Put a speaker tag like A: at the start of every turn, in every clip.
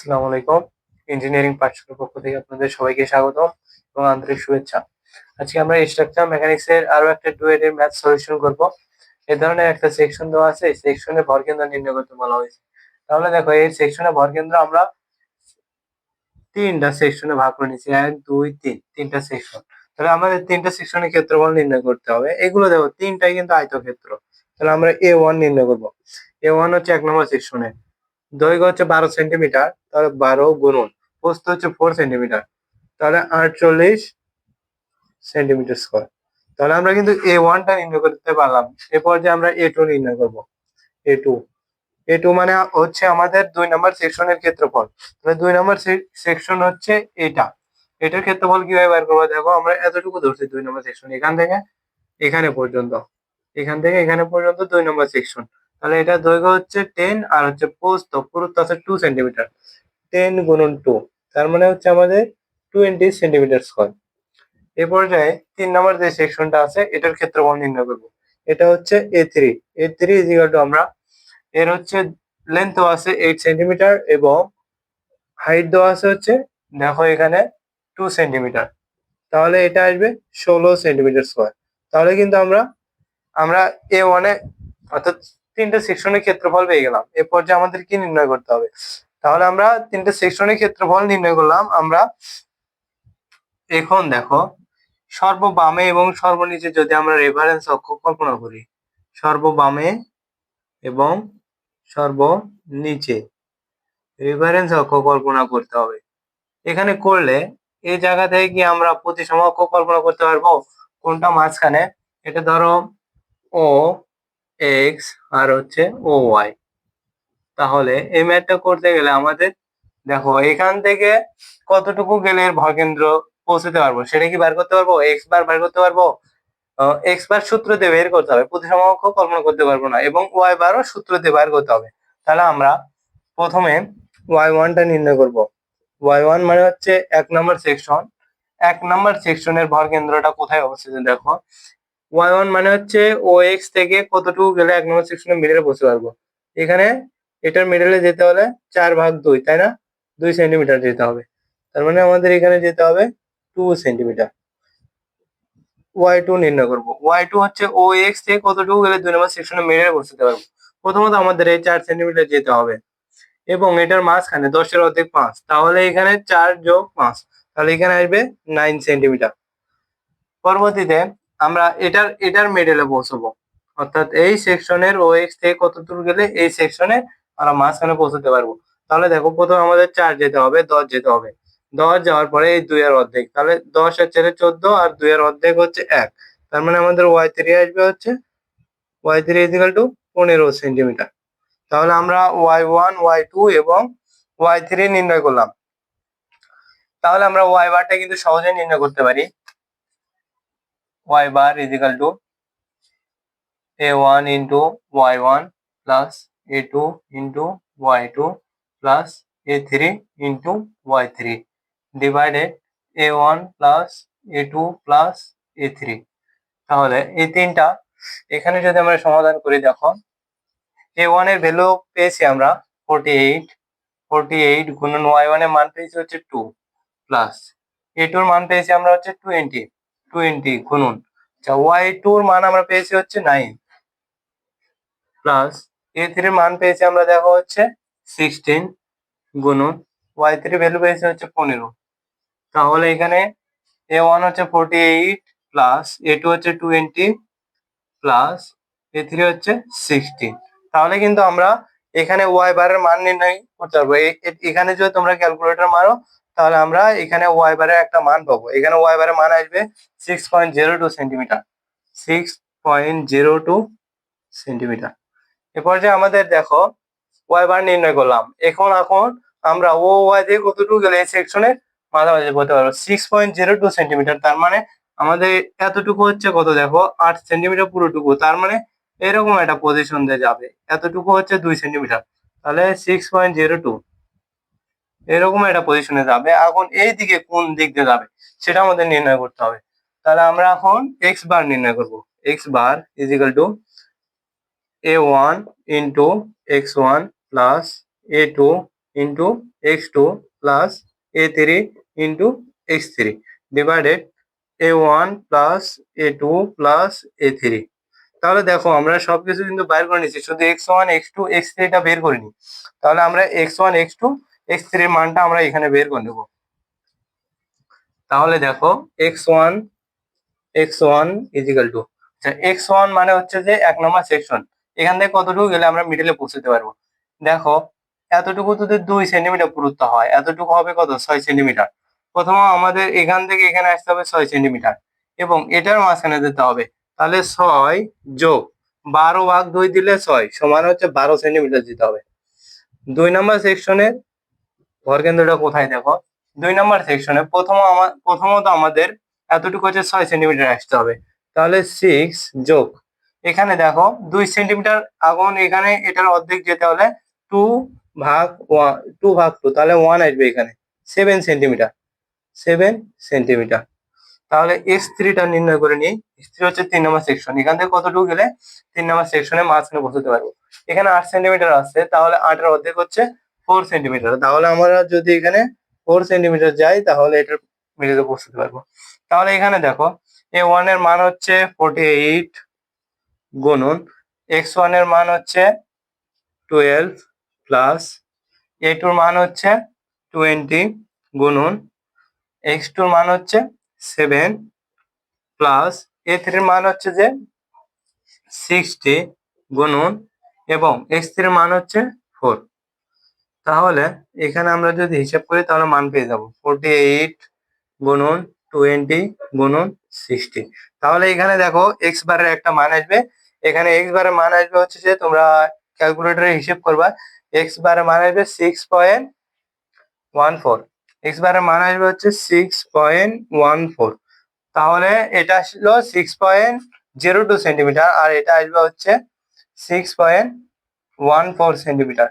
A: আসসালামু আলাইকুম। ইঞ্জিনিয়ারিং পাঠশালার পক্ষ থেকে আপনাদের সবাইকে স্বাগতম এবং আন্তরিক শুভেচ্ছা। আজকে আমরা স্ট্রাকচার মেকানিক্স এর আরও একটা ডুয়েট এর ম্যাথ সলিউশন করব। এই ধরনের একটা সেকশন দেওয়া আছে, এই সেকশনে ভরকেন্দ্র নির্ণয় করতে বলা হয়েছে। তাহলে দেখো, এই সেকশনে ভরকেন্দ্র আমরা তিনটা সেকশনে ভাগ করে নিয়েছি, এক, দুই, তিন, তিনটা সেকশন তাহলে আমাদের তিনটা সেকশনের ক্ষেত্রফল নির্ণয় করতে হবে। এগুলো দেখো, তিনটাই কিন্তু আয়তক্ষেত্র। তাহলে আমরা এ ওয়ান নির্ণয় করব। এ ওয়ান হচ্ছে এক নম্বর সেকশনে দৈর্ঘ্য হচ্ছে বারো সেন্টিমিটার, তাহলে বারো গুণন। প্রস্থ হচ্ছে ফোর সেন্টিমিটার, তাহলে আটচল্লিশ সেন্টিমিটার স্কোয়ার তাহলে আমরা কিন্তু এ ওয়ানটা নির্ণয় করতে পারলাম। এরপর যে আমরা এ টু নির্ণয় করব। এ টু এ টু মানে হচ্ছে আমাদের দুই নম্বর সেকশনের ক্ষেত্রফল। তাহলে দুই নম্বর সেকশন হচ্ছে এটা। এটার ক্ষেত্রফল কীভাবে বের করব? দেখো, আমরা এতটুকু ধরছি দুই নম্বর সেকশন এখান থেকে, এখানে পর্যন্ত। এখান থেকে এখানে পর্যন্ত দুই নম্বর সেকশন তাহলে এটা দৈর্ঘ্য হচ্ছে টেন আর হচ্ছে প্রস্থ, পুরুত্ব আছে টু সেন্টিমিটার টেন গুণন টু তার মানে হচ্ছে আমাদের টোয়েন্টি সেন্টিমিটার স্কোয়ার এ পর্যায়ে তিন নম্বর যে সেকশনটা আছে, এটার ক্ষেত্রফল নির্ণয় করব। এটা হচ্ছে A three A three two আমরা, এর হচ্ছে লেন্থ আছে এইট সেন্টিমিটার এবং হাইট দেওয়া আছে হচ্ছে, দেখো এখানে টু সেন্টিমিটার তাহলে এটা আসবে ষোলো সেন্টিমিটার স্কোয়ার তাহলে কিন্তু আমরা আমরা এ ওয়ানে অর্থাৎ তিনটে সেকশনের ক্ষেত্রফল পেয়ে গেলাম। এ পর্যায়ে আমাদের কি নির্ণয় করতে হবে? তাহলে আমরা তিনটে সেকশনের ক্ষেত্রফল নির্ণয় করলাম। আমরা এখন দেখো, সর্ববামে এবং সর্বনিচে যদি আমরা রেফারেন্স অক্ষ কল্পনা করি, সর্ববামে এবং সর্ব নিচে রেফারেন্স অক্ষ কল্পনা করতে হবে। এখানে করলে এই জায়গা থেকে কি আমরা প্রতিসম অক্ষ কল্পনা করতে পারব? কোনটা মাঝখানে? এটা ধরো, ও এক্স আর হচ্ছে ও ওয়াই তাহলে এই ম্যাথটা করতে গেলে আমাদের, দেখো এখান থেকে কতটুকু গেলে এর ভরকেন্দ্র পৌঁছতে পারব? সেটা কি বার করতে পারব? এক্স বার বার করতে পারব? এক্স বার সূত্র দিয়ে বের করতে হবে। প্রতিসম অক্ষ কল্পনা করতে পারব না এবং ওয়াই বারও সূত্র দিয়ে বার করতে হবে। তাহলে আমরা প্রথমে ওয়াই ওয়ানটা নির্ণয় করব। ওয়াই ওয়ান মানে হচ্ছে এক নম্বর সেকশন এক নম্বর সেকশনের ভরকেন্দ্রটা কোথায় অবস্থিত? দেখো ওয়াই ওয়ান মানে হচ্ছে ও এক্স থেকে কতটুকু গেলে এক নম্বর সেকশনের মিডলে বসতে পারব। এখানে এটার মিডলে যেতে হলে চার ভাগ দুই, তাই না? দুই সেন্টিমিটার যেতে হবে। তার মানে আমাদের এখানে যেতে হবে টু সেন্টিমিটার ওয়াই টু নির্ণয় করব। ওয়াই টু হচ্ছে এক্স থেকে কতটুকু গেলে দুই নম্বর সেকশনে মিডলে বসতে পারব? প্রথমত আমাদের এই চার সেন্টিমিটার যেতে হবে। এবং এটার মাঝখানে দশের অর্ধেক পাঁচ। তাহলে এখানে চার যোগ পাঁচ। তাহলে এখানে আসবে নাইন সেন্টিমিটার পরবর্তীতে আমরা এটার এটার মিডলে পৌঁছবো অর্থাৎ এই সেকশনের ও এক্স থেকে কত দূর গেলে এই সেকশনে আমরা মাঝখানে পৌঁছতে পারব। তাহলে দেখো, প্রথম আমাদের চার যেতে হবে, দশ যেতে হবে। দশ যাওয়ার পরে এই দুই এর অর্ধেক। তাহলে দশ আর চারে চোদ্দ আর দুই এর অর্ধেক হচ্ছে এক। তার মানে আমাদের ওয়াই থ্রি আসবে হচ্ছে ওয়াই থ্রি ইজিক্যাল টু পনেরো সেন্টিমিটার তাহলে আমরা ওয়াই ওয়ান ওয়াই টু এবং ওয়াই থ্রি নির্ণয় করলাম। তাহলে আমরা ওয়াই বারটা কিন্তু সহজেই নির্ণয় করতে পারি। Y bar is equal to a1 into y1 plus a2 into y2 plus a3 into y3 divided a1 plus a2 plus a3 তাহলে এই তিনটা এখানে যদি আমরা সমাধান করি, দেখো এ ওয়ানের ভ্যালু পেয়েছি আমরা ফোরটি এইট ফোরটি এইট গুণন ওয়াই ওয়ানের মান পেয়েছি হচ্ছে টু প্লাস এ টুর মান পেয়েছি আমরা হচ্ছে টোয়েন্টি টোয়েন্টি গুণন আচ্ছা ওয়াই টুর মান আমরা পেয়েছি হচ্ছে নাইন প্লাস এ থ্রির মান পেয়েছি আমরা দেখা হচ্ছে সিক্সটিন গুণন ওয়াই থ্রি ভ্যালু পেয়েছি হচ্ছে পনেরো। তাহলে এখানে এ ওয়ান হচ্ছে forty eight plus A two হচ্ছে টোয়েন্টি প্লাস এ থ্রি হচ্ছে সিক্সটিন তাহলে কিন্তু আমরা এখানে ওয়াই বারের মান নির্ণয় করতে পারব। এখানে যদি তোমরা ক্যালকুলেটর মারো তাহলে আমরা এখানে ওয়াই বারের একটা মান পাবো। এখানে ওয়াই বারের মান আসবে six point zero two centimetre six point zero two centimetre এরপর যে আমাদের দেখো ওয়াই বার নির্ণয় করলাম। এখন এখন আমরা ও ওয়াই দিয়ে কতটুকু গেলে এই সেকশনে মাঝামাঝি বলতে পারব? Six point zero two centimetre তার মানে আমাদের এতটুকু হচ্ছে কত দেখো? আট সেন্টিমিটার পুরোটুকু। তার মানে এরকম একটা পজিশন দিয়ে যাবে। এতটুকু হচ্ছে দুই সেন্টিমিটার তাহলে সিক্স পয়েন্ট জিরো টু এরকম একটা পজিশনে যাবে। এখন এই দিকে কোন দিক দিয়ে যাবে, সেটা আমাদের নির্ণয় করতে হবে। তাহলে আমরা এখন এক্স বার নির্ণয় করব। X bar equal to A one into X one plus A two into X two plus A three into X three divided A one plus A two plus A three তাহলে দেখো, আমরা সবকিছু কিন্তু বাইর করে নিচ্ছি শুধু X one X two X থ্রিটা বের করিনি। তাহলে আমরা X one X two X থ্রির মানটা আমরা এখানে বের করে নেব। তাহলে দেখো X one X one equal to আচ্ছা এক্স ওয়ান মানে হচ্ছে যে এক নম্বর সেকশন এখান থেকে কতটুকু গেলে আমরা মিডলে পৌঁছতে পারব? দেখো, এতটুকু তোদের দুই সেন্টিমিটার পুরুত্ব হয়, এতটুকু হবে কত? ছয় সেন্টিমিটার প্রথমে আমাদের এখান থেকে এখানে আসতে হবে ছয় সেন্টিমিটার এবং এটার মাঝখানে যেতে হবে, তাহলে ছয় যোগ বারো ভাগ দুই দিলে ছয়, সমান হচ্ছে বারো সেন্টিমিটার দিতে হবে। দুই নম্বর সেকশনের ভরকেন্দ্রটা কোথায় দেখো? দুই নম্বর সেকশনে প্রথম প্রথমত আমাদের এতটুকু হচ্ছে ছয় সেন্টিমিটার আসতে হবে। তাহলে সিক্স যোগ। এখানে দেখো, দুই সেন্টিমিটার আগুন এখানে এটার অর্ধেক যেতে হলে টু ভাগ ওয়ান টু ভাগ টু তাহলে ওয়ান আসবে এখানে। সেভেন সেন্টিমিটার সেভেন সেন্টিমিটার তাহলে এস থ্রিটা নির্ণয় করে নিই। এস থ্রি হচ্ছে তিন নম্বর সেকশন এখান থেকে কতটুকু গেলে তিন নম্বর সেকশনে মাঝখানে বসাতে পারব। এখানে আট সেন্টিমিটার আসছে, তাহলে আটের অর্ধেক হচ্ছে ফোর সেন্টিমিটার তাহলে আমরা যদি এখানে ফোর সেন্টিমিটার যাই, তাহলে এটার মিডিলে বসাতে পারব। তাহলে এখানে দেখো এ ওয়ানের মান হচ্ছে ফোর্টি এইট গুণন। এক্স ওয়ানের মান হচ্ছে টুয়েলভ প্লাস এ টুর মান হচ্ছে টোয়েন্টি গুণন। এক্স টুর মান হচ্ছে সেভেন প্লাস এ থ্রির মান হচ্ছে যে সিক্সটি গুণন এবং এক্স থ্রির মান হচ্ছে ফোর তাহলে এখানে আমরা যদি হিসাব করি, তাহলে মান পেয়ে যাব। ফোরটি এইট গুণন টোয়েন্টি গুণন সিক্সটি তাহলে এখানে দেখো এক্স বারের একটা মান আসবে। এখানে এক্স বারের মান আসবে হচ্ছে যে, তোমরা ক্যালকুলেটরে হিসেব করবা এক্স বারের মান আসবে six point one four X বারের মান আসবে হচ্ছে সিক্স পয়েন্ট ওয়ান ফোর তাহলে এটা আসলো six point zero two centimetre আর এটা আসবে হচ্ছে six point one four centimetre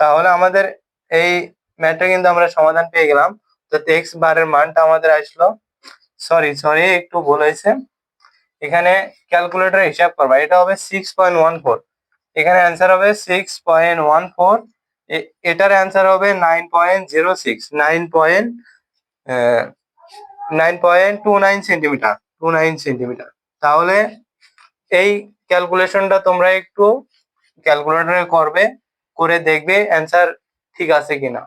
A: তাহলে আমাদের এই ম্যাথটা কিন্তু আমরা সমাধান পেয়ে গেলাম। তো এক্স বারের মানটা আমাদের আসলো। সরি সরি একটু ভুল হয়েছে। এখানে ক্যালকুলেটর হিসাব করবা, এটা হবে সিক্স পয়েন্ট ওয়ান ফোর এখানে অ্যান্সার হবে সিক্স পয়েন্ট ওয়ান ফোর এটার অ্যান্সার হবে nine point zero six nine point nine point two nine centimetre two nine centimetre তাহলে এই ক্যালকুলেশনটা তোমরা একটু ক্যালকুলেটরে করবে। করে দেখবে অ্যান্সার ঠিক আছে কিনা।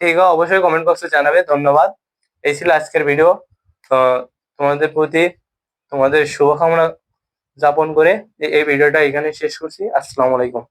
A: ঠিক অবশ্যই কমেন্ট বক্সে জানাবে, ধন্যবাদ। এই ছিল আজকের ভিডিও তোমাদের প্রতি তোমাদের শুভকামনা যাপন করে এই ভিডিওটা এখানে শেষ করছি। আসসালামু আলাইকুম।